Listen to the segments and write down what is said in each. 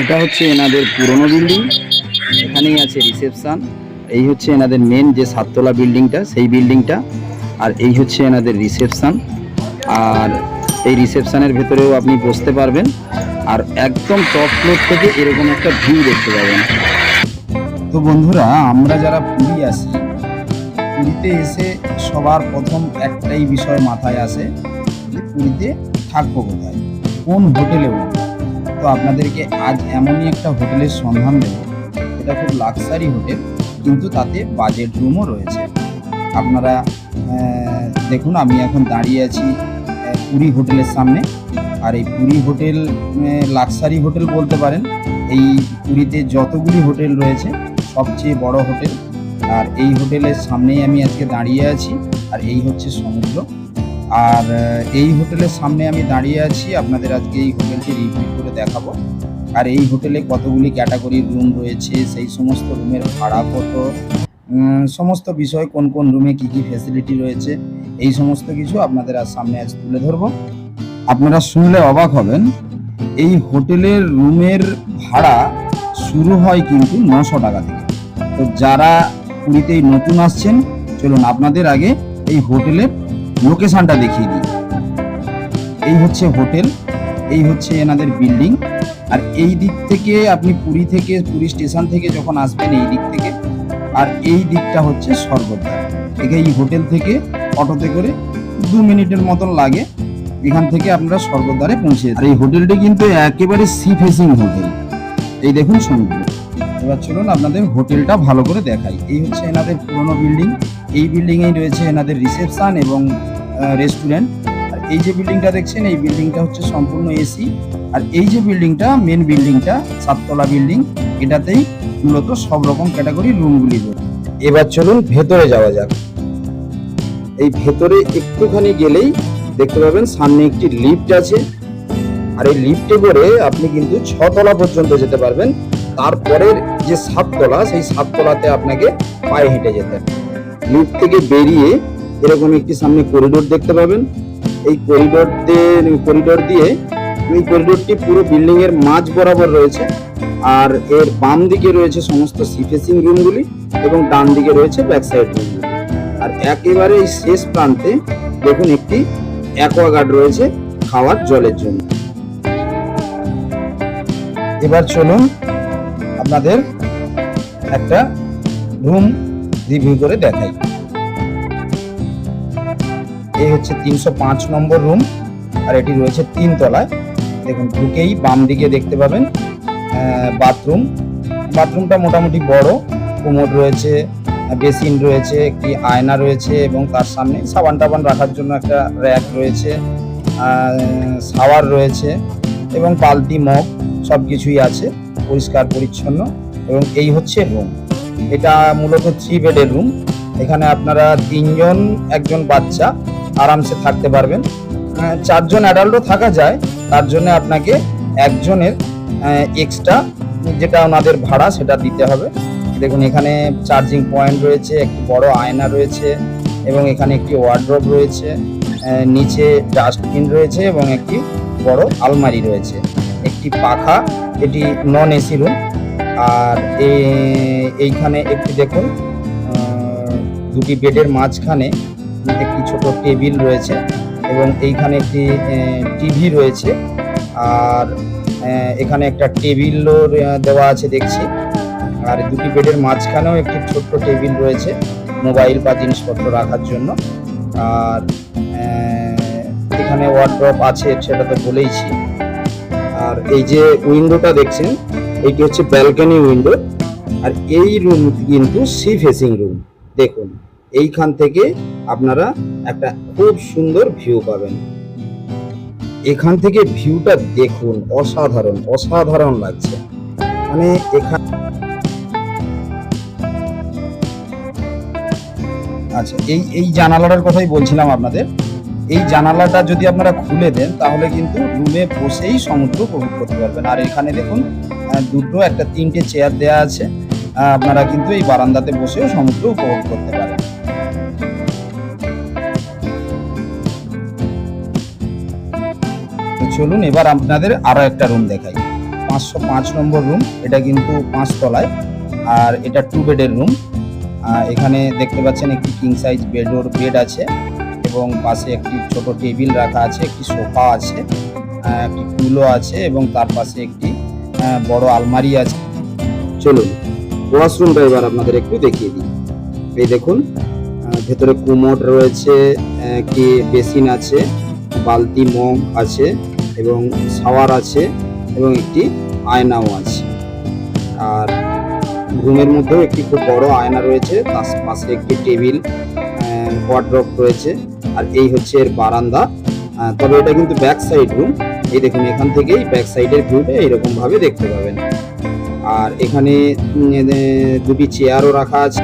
এটা হচ্ছে এনাদের পুরনো বিল্ডিং। এখানেই আছে রিসেপশন। এই হচ্ছে এনাদের মেন যে সাততলা বিল্ডিংটা, সেই বিল্ডিংটা। আর এই হচ্ছে এনাদের রিসেপশন। আর এই রিসেপশানের ভেতরেও আপনি বসতে পারবেন। আর একদম টপ ফ্লোর থেকে এরকম একটা ভিউ দেখতে পাবেন। তো বন্ধুরা, আমরা যারা পুরী আসি পুরীতে এসে সবার প্রথম একটাই বিষয় মাথায় আসে যে পুরীতে থাকব কোথায়? কোন হোটেলে উঠবো? তো আপনাদেরকে আজ এমনই একটা হোটেলের সন্ধান দেব। এটা খুব লাক্সারি হোটেল, কিন্তু তাতে বাজেট রুমও রয়েছে। আপনারা দেখুন, আমি এখন দাঁড়িয়ে আছি পুরী হোটেলের সামনে। আর এই পুরী হোটেল লাক্সারি হোটেল বলতে পারেন, এই পুরীতে যতগুলি হোটেল রয়েছে, সবচেয়ে বড় হোটেল। আর এই হোটেলের সামনেই আমি আজকে দাঁড়িয়ে আছি, আর এই হচ্ছে সমুদ্র। আর এই হোটেলের সামনে আমি দাঁড়িয়ে আছি। আপনাদের আজকে এই হোটেলটি রিভিউ করে দেখাবো। আর এই হোটেলে কতগুলি ক্যাটাগরির রুম রয়েছে, সেই সমস্ত রুমের ভাড়া কত সমস্ত বিষয়, কোন কোন রুমে কি কি ফেসিলিটি রয়েছে, এই সমস্ত কিছু আপনাদের আজ সামনে আজ তুলে ধরবো। আপনারা শুনলে অবাক হবেন, এই হোটেলের রুমের ভাড়া শুরু হয় কিন্তু নশো টাকা থেকে। তো যারা পুরীতেই নতুন আসছেন, চলুন আপনাদের আগে এই হোটেলের লোকেশনটা দেখিয়ে দিই। এই হচ্ছে হোটেল, এই হচ্ছে এনাদের বিল্ডিং, আর এই দিক থেকে আপনি পুরী থেকে, পুরী স্টেশন থেকে যখন আসবেন এই দিক থেকে, আর এই দিকটা হচ্ছে স্বর্গদ্বার। থেকে এই হোটেল থেকে অটোতে করে দু মিনিটের মতন লাগে, এখান থেকে আপনারা স্বর্গদ্বারে পৌঁছে আর এই হোটেলটি কিন্তু একেবারে সি ফেসিং হোটেল। এই দেখুন সমুদ্র। এবার চলুন আপনাদের হোটেলটা ভালো করে দেখাই। এই হচ্ছে এনাদের পুরনো বিল্ডিং, এই বিল্ডিংয়েই রয়েছে এনাদের রিসেপশন এবং রেস্টুরেন্ট আর এই যে বিল্ডিংটা দেখছেন, এই বিল্ডিংটা হচ্ছে সম্পূর্ণ এসি আর এই যে বিল্ডিংটা মেন বিল্ডিংটা সাততলা বিল্ডিং এটাতেই মূলত সব রকম ক্যাটাগরি রুমগুলি রয়েছে। এবার চলুন ভেতরে যাওয়া যাক। এই ভেতরে একটুখানি গেলেই দেখতে পাবেন, সামনে একটি লিফট আছে। আর এই লিফটে করে আপনি কিন্তু ছতলা পর্যন্ত যেতে পারবেন। তারপরের যে সাততলা, সেই সাততলাতে আপনাকে পায়ে হেঁটে যেতে হবে। লিফট থেকে বেরিয়ে এরকম একটি সামনে করিডোর দেখতে পাবেন। এই করিডোর দিয়ে করিডোর দিয়ে, এই করিডোরটি পুরো বিল্ডিং এর মাঝ বরাবর রয়েছে। আর এর বাম দিকে রয়েছে সমস্ত সিফেসিং রুমগুলি এবং ডান দিকে রয়েছে ব্যাক সাইড রুমগুলি আর একেবারে এই শেষ প্রান্তে দেখুন একটি অ্যাকোয়াগার্ড রয়েছে খাওয়ার জলের জন্য। এবার চলুন আপনাদের একটা রুম রিভিউ করে দেখাই। এই হচ্ছে তিনশো পাঁচ নম্বর রুম, আর এটি রয়েছে তিন তলায়। দেখুন, ঢুকেই বাম দিকে দেখতে পাবেন বাথরুম। বাথরুমটা মোটামুটি বড় কোমোড রয়েছে, বেসিন রয়েছে, একটি আয়না রয়েছে, এবং তার সামনে সাবান টাবান রাখার জন্য একটা র্যাক রয়েছে শাওয়ার রয়েছে, এবং বালতি, মগ সব কিছুই আছে, পরিষ্কার, পরিচ্ছন্ন, এবং এই হচ্ছে রুম। এটা মূলত থ্রি বেডের রুম। এখানে আপনারা তিনজন, একজন বাচ্চা আরামসে থাকতে পারবেন। চারজন অ্যাডাল্টও থাকা যায়, তার জন্য আপনাকে একজনের এক্সট্রা যেটা ওনাদের ভাড়া সেটা দিতে হবে। দেখুন, এখানে চার্জিং পয়েন্ট রয়েছে, একটি বড় আয়না রয়েছে এবং এখানে একটি ওয়ার্ড্রোব রয়েছে নিচে ডাস্টবিন রয়েছে এবং একটি বড় আলমারি রয়েছে। একটি পাখা, এটি নন এসি রুম আর এইখানে একটি দেখুন দুটি বেডের মাঝখানে একটি ছোট টেবিল রয়েছে এবং এইখানে একটি টিভি রয়েছে। আর এখানে একটা টেবিলও দেওয়া আছে দেখছি। আর দুটি বেডের মাঝখানেও একটি ছোট্ট টেবিল রয়েছে মোবাইল বা জিনিসপত্র রাখার জন্য। আর এখানে ওয়ার্ড্রপ আছে, সেটা তো বলেইছি। আর এই যে উইন্ডোটা দেখছেন এটি হচ্ছে ব্যালকনি উইন্ডো। আর এই রুম কিন্তু সি ফেসিং রুম, দেখুন। এইখান থেকে আপনারা একটা খুব সুন্দর ভিউ পাবেন। এখান থেকে ভিউটা দেখুন, অসাধারণ অসাধারণ লাগছে। মানে এখান আচ্ছা এই এই জানালাটার কথাই বলছিলাম আপনাদের। এই জানালাটা যদি আপনারা খুলে দেন, তাহলে কিন্তু রুমে বসেই সমুদ্র উপভোগ করতে পারবেন। আর এখানে দেখুন দুটো একটা তিনটে চেয়ার দেওয়া আছে। আপনারা কিন্তু এই বারান্দাতে বসেও সমুদ্র উপভোগ করতে পারেন চলুন, এবার আপনাদের আরও একটা রুম দেখাই। পাঁচশো পাঁচ নম্বর রুম এটা কিন্তু পাঁচ তলায়, আর এটা টু বেডের রুম এখানে দেখতে পাচ্ছেন একটি কিং সাইজ বেডোর বেড আছে এবং পাশে একটি ছোট টেবিল রাখা আছে, একটি সোফা আছে একটি টুলও আছে এবং তার পাশে একটি বড় আলমারি আছে। চলুন ওয়াশরুমটা এবার আপনাদের একটু দেখিয়ে দিই। এই দেখুন ভেতরে কুমোড রয়েছে একটি বেসিন আছে, বালতি মগ আছে এবং শাওয়ার আছে এবং একটি আয়নাও আছে। আর রুমের মধ্যেও একটি খুব বড় আয়না রয়েছে, তার পাশে একটি টেবিল ওয়ার্ড্রপ রয়েছে, আর এই হচ্ছে এর বারান্দা। তবে এটা কিন্তু ব্যাক সাইড রুম এই দেখুন, এখান থেকেই ব্যাক সাইডের ভিউটা এরকম ভাবে দেখতে পাবেন। আর এখানে দুটি চেয়ারও রাখা আছে।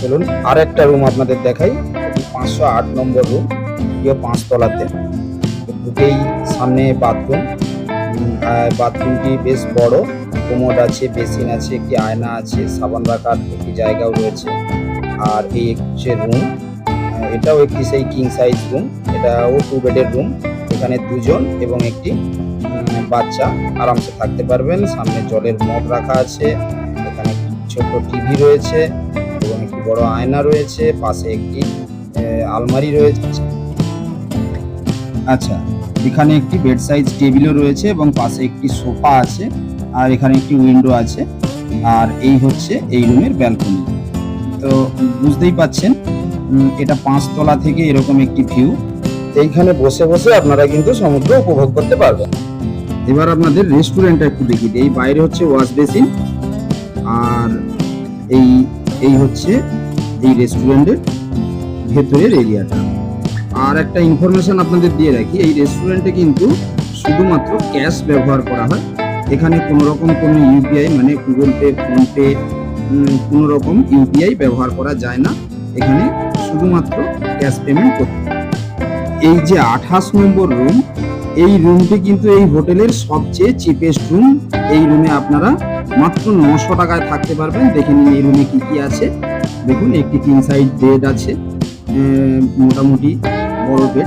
চলুন আর একটা রুম আপনাদের দেখাই। পাঁচশো আট নম্বর রুম এটিও পাঁচতলাতে ঢুকেই সামনে বাথরুম। বাথরুমটি বেশ বড়। কোমোড আছে, বেসিন আছে, একটি আয়না আছে, সাবান রাখার একটি জায়গাও রয়েছে। আর এই হচ্ছে রুম এটাও একটি সেই কিং সাইজ রুম এটাও টু বেডের রুম এখানে দুজন এবং একটি বাচ্চা আরামসে থাকতে পারবেন। সামনে জলের মগ রাখা আছে। এখানে ছোট টিভি রয়েছে এবং একটি বড় আয়না রয়েছে। পাশে একটি আলমারি রয়েছে। আচ্ছা এখানে একটি বেড সাইজ টেবিলও রয়েছে এবং পাশে একটি সোফা আছে আর এখানে একটি উইন্ডো আছে আর এই হচ্ছে এই রুমের ব্যালকনি তো বুঝতেই পাচ্ছেন এটা পাঁচতলা থেকে এরকম একটি ভিউ এইখানে বসে বসে আপনারা কিন্তু সমুদ্র উপভোগ করতে পারবেন। এবার আপনাদের রেস্টুরেন্টটা একটু দিই এই বাইরে হচ্ছে ওয়াশ বেসিন আর এই এই হচ্ছে এই রেস্টুরেন্টের ভেতরের এরিয়াটা আর একটা ইনফরমেশন আপনাদের দিয়ে রাখি, এই রেস্টুরেন্টে কিন্তু শুধুমাত্র ক্যাশ ব্যবহার করা হয়। এখানে কোনো রকম কোনো ইউপিআই মানে গুগল পে ফোনপে কোনো রকম ইউপিআই ব্যবহার করা যায় না। এখানে শুধুমাত্র ক্যাশ পেমেন্ট করতে এই যে আঠাশ নম্বর রুম এই রুমটি কিন্তু এই হোটেলের সবচেয়ে চিপেস্ট রুম এই রুমে আপনারা মাত্র নশো টাকায় থাকতে পারবেন। দেখে নিন এই রুমে কি কি আছে। দেখুন, একটি কিং সাইড বেড আছে। মোটামুটি বড় বেড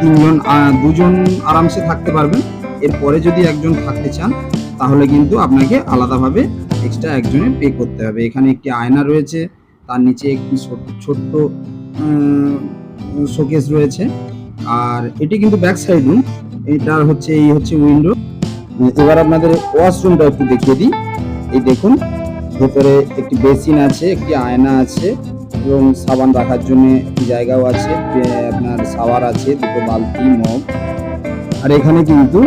তিনজন দুজন আরামসে থাকতে পারবেন। এরপরে যদি একজন থাকতে চান, তাহলে কিন্তু আপনাকে আলাদাভাবে এক্সট্রা একজনের পে করতে হবে। এখানে একটি আয়না রয়েছে, তার নিচে একটি ছোট- ছোট্ট শোকেস রয়েছে। আর এটি কিন্তু ব্যাক সাইড রুম এটার হচ্ছে, এই হচ্ছে উইন্ডো এবার আপনাদের ওয়াশরুমটা একটু দেখিয়ে দিই। এই দেখুন, ভেতরে একটি বেসিন আছে, একটি আয়না আছে। এবং সাবান রাখার জন্য একটি জায়গাও আছে আপনার শাওয়ার আছে দুটো বালতি মগ। আর এখানে কিন্তু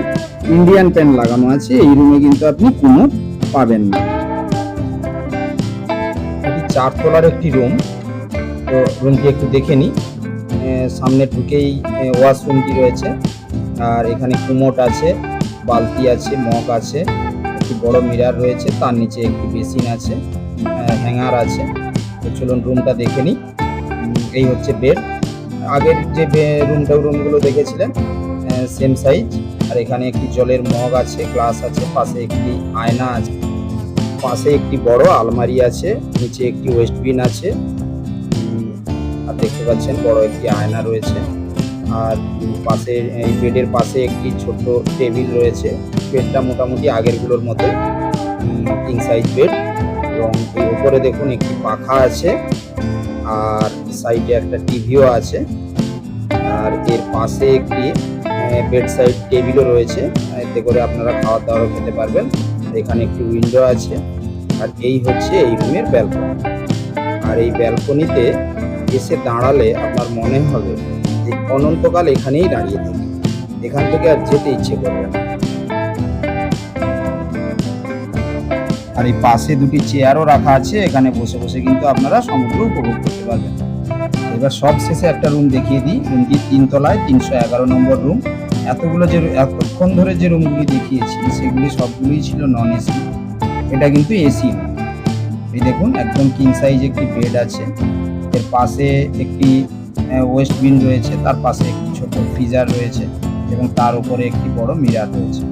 ইন্ডিয়ান প্যান লাগানো আছে এই রুমে কিন্তু আপনি কোনো পাবেন না। এটি চারতলার একটি রুম তো রুমটি একটু দেখে নিই। সামনে ঢুকেই ওয়াশরুমটি রয়েছে। আর এখানে কুমোট আছে বালতি আছে মগ আছে একটি বড় মিরার রয়েছে তার নিচে একটি বেসিন আছে হ্যাঙ্গার আছে। তো চলুন রুমটা দেখে নিই। এই হচ্ছে বেড আগের যে রুমটা রুমগুলো দেখেছিলেন সেম সাইজ আর এখানে একটি জলের মগ আছে গ্লাস আছে, পাশে একটি আয়না আছে, পাশে একটি বড় আলমারি আছে, নিচে একটি ওয়েস্টবিন আছে। আর দেখতে পাচ্ছেন বড় একটি আয়না রয়েছে। আর পাশে, এই বেডের পাশে একটি ছোট্ট টেবিল রয়েছে। বেডটা মোটামুটি আগেরগুলোর মতোই। কিং সাইজ বেড এবং এই উপরে দেখুন একটি পাখা আছে, আর সাইডে একটা টিভিও আছে। আর এর পাশে একটি বেড সাইড টেবিলও রয়েছে। এতে করে আপনারা খাওয়া দাওয়ারও খেতে পারবেন। এখানে একটি উইন্ডো আছে। আর এই হচ্ছে এই রুমের ব্যালকনি আর এই ব্যালকনিতে এসে দাঁড়ালে আপনার মনে হবে যে অনন্তকাল এখানেই দাঁড়িয়ে থাকি। এখান থেকে আর যেতে ইচ্ছে করবে না। আর এই পাশে দুটি চেয়ারও রাখা আছে, এখানে বসে বসে কিন্তু আপনারা সমুদ্র উপভোগ করতে পারবেন। এবার সব শেষে একটা রুম দেখিয়ে দিই। রুমটি তিনতলায় তিনশো এগারো নম্বর রুম এতগুলো যে এতক্ষণ ধরে যে রুমগুলি দেখিয়েছি, সেগুলি সবগুলোই ছিল নন এসি এটা কিন্তু এসি এই দেখুন, একদম কিং সাইজ একটি বেড আছে। এর পাশে একটি ওয়েস্ট বিন রয়েছে, তার পাশে একটি ছোট ফ্রিজার রয়েছে এবং তার উপরে একটি বড় মিরার রয়েছে।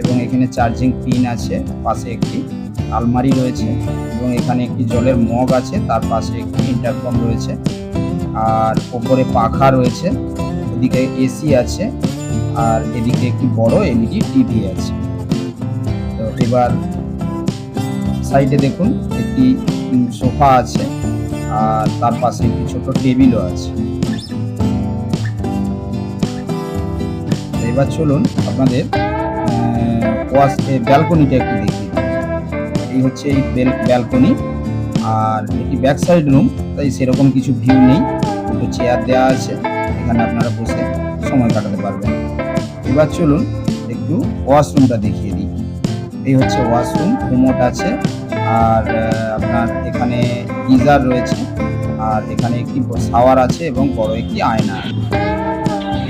এবং এখানে চার্জিং পিন আছে, পাশে একটি। আলমারি রয়েছে এবং এখানে একটি জলের মগ আছে, তার পাশে একটি ইন্টারকম রয়েছে আর ওপরে পাখা রয়েছে, এদিকে এসি আছে আর এদিকে একটি বড় এলইডি টিভি আছে। তো এবার সাইডে দেখুন, একটি সোফা আছে আর তার পাশে একটি ছোট টেবিলও আছে। এবার চলুন আপনাদের ব্যালকনিটা একটু হচ্ছে এই ব্যালকনি আর এটি ব্যাক সাইড রুম তাই সেরকম কিছু ভিউ নেই। দুটো চেয়ার দেওয়া আছে, এখানে আপনারা বসে সময় কাটাতে পারবেন। এবার চলুন একটু ওয়াশরুমটা দেখিয়ে দিই। এই হচ্ছে ওয়াশরুম কুমোট আছে। আর আপনার এখানে গিজার রয়েছে। আর এখানে একটি শাওয়ার আছে এবং বড় একটি আয়না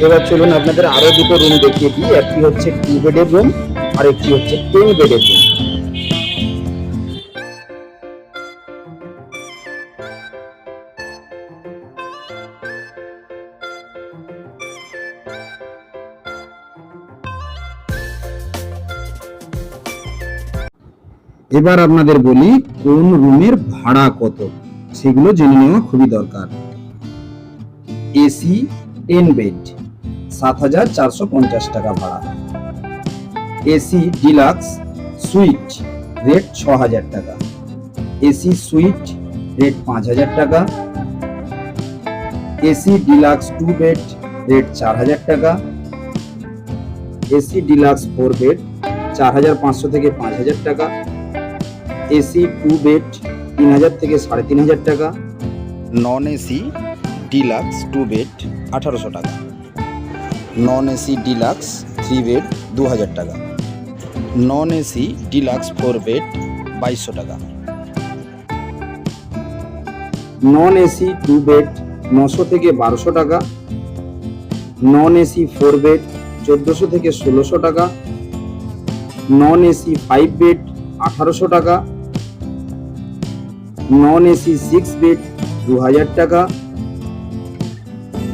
এবার চলুন আপনাদের আরও দুটো রুম দেখিয়ে দিই। একটি হচ্ছে টু বেডের রুম আর একটি হচ্ছে টেন বেডের রুম এবার আপনাদের বলি, কোন রুমের ভাড়া কত? সেগুলো জেনে নেওয়া খুবই দরকার। এসি টেন বেড সাত হাজার চারশো পঞ্চাশ টাকা ভাড়া। এসি ডিলাক্স সুইট রেট ছ হাজার টাকা। এসি সুইট রেট পাঁচ হাজার টাকা। AC deluxe two bed rate চার হাজার টাকা। এসি ডিলাক্স ফোর বেড চার হাজার পাঁচশো থেকে পাঁচ হাজার টাকা। এসি টু বেড তিন হাজার থেকে সাড়ে তিন হাজার টাকা। Non AC deluxe two bed আঠারোশো টাকা। Non AC deluxe three bed দু হাজার টাকা। Non AC deluxe four bed বাইশশো টাকা। নন এসি টু বেড নশো থেকে বারোশো টাকা। নন এসি ফোর বেড চোদ্দোশো থেকে ষোলোশো টাকা। নন এসি ফাইভ বেড আঠারোশো টাকা। নন এসি সিক্স বেড দু হাজার টাকা।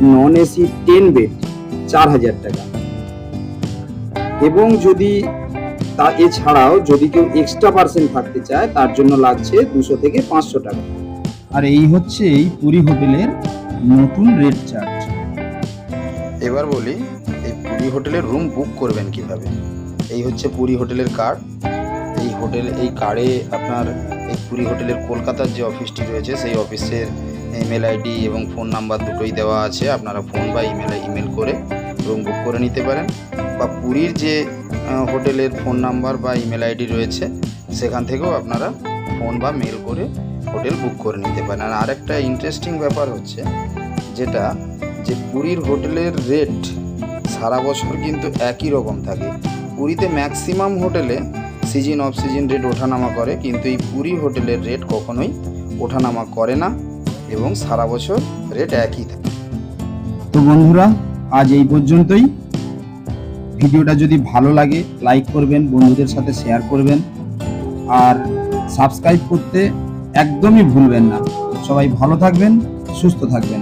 নন এসি টেন বেড চার হাজার টাকা। এবং যদি তা এছাড়াও যদি কেউ এক্সট্রা পার্সেন্ট থাকতে চায় তার জন্য লাগছে দুশো থেকে পাঁচশো টাকা। আর এই হচ্ছে এই পুরী হোটেলের নতুন রেট চার্জ এবার বলি এই পুরী হোটেলের রুম বুক করবেন কীভাবে? এই হচ্ছে পুরী হোটেলের কার্ড এই হোটেল এই কার্ডে আপনার এই পুরী হোটেলের কলকাতার যে অফিসটি রয়েছে, সেই অফিসের ইমেল আইডি এবং ফোন নাম্বার দুটোই দেওয়া আছে। আপনারা ফোন বা ইমেলে ইমেল করে রুম বুক করে নিতে পারেন বা পুরীর যে হোটেলের ফোন নাম্বার বা ইমেল আইডি রয়েছে, সেখান থেকেও আপনারা ফোন বা মেল করে হোটেল বুক করে নিতে পারেন। আর আরেকটা ইন্টারেস্টিং ব্যাপার হচ্ছে যেটা যে পুরীর হোটেলের রেট সারা বছর কিন্তু একই রকম থাকে। পুরীতে ম্যাক্সিমাম হোটেলে সিজন অফ সিজন রেট ওঠানামা করে, কিন্তু এই পুরী হোটেলের রেট কখনোই ওঠানামা করে না এবং সারা বছর রেট একই থাকে। তো বন্ধুরা, আজ এই পর্যন্তই। ভিডিওটা যদি ভালো লাগে লাইক করবেন, বন্ধুদের সাথে শেয়ার করবেন। আর সাবস্ক্রাইব করতে একদমই ভুলবেন না। সবাই ভালো থাকবেন, সুস্থ থাকবেন।